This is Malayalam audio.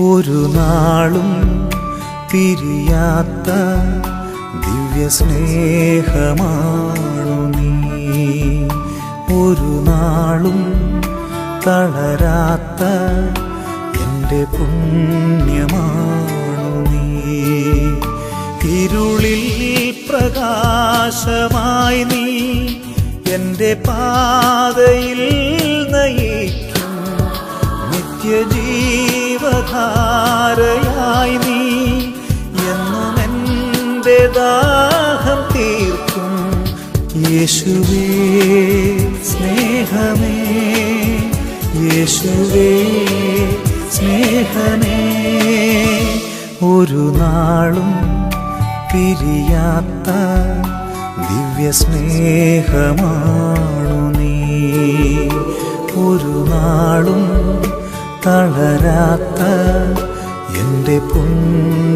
ഒരു നാളും പിരിയാത്ത ദിവ്യ സ്നേഹമാണു നീ. ഒരു നാളും തളരാത്ത എന്റെ പുണ്യമാണു നീ. ഇരുളിൽ പ്രകാശമായി നീ എന്റെ പാതയിൽ നയിക്കും നിത്യജീവധാരയായി നീ എന്നും എന്റെ ദാഹം തീർക്കും. യേശുവേ സ്നേഹമേ യേശുവേ സ്നേഹമേ. ഒരു നാളും പിരിയാത്ത ദിവ്യ സ്നേഹമാണു നീ. ഒരു നാളും തളരാത്ത എന്റെ പുണ്യമാ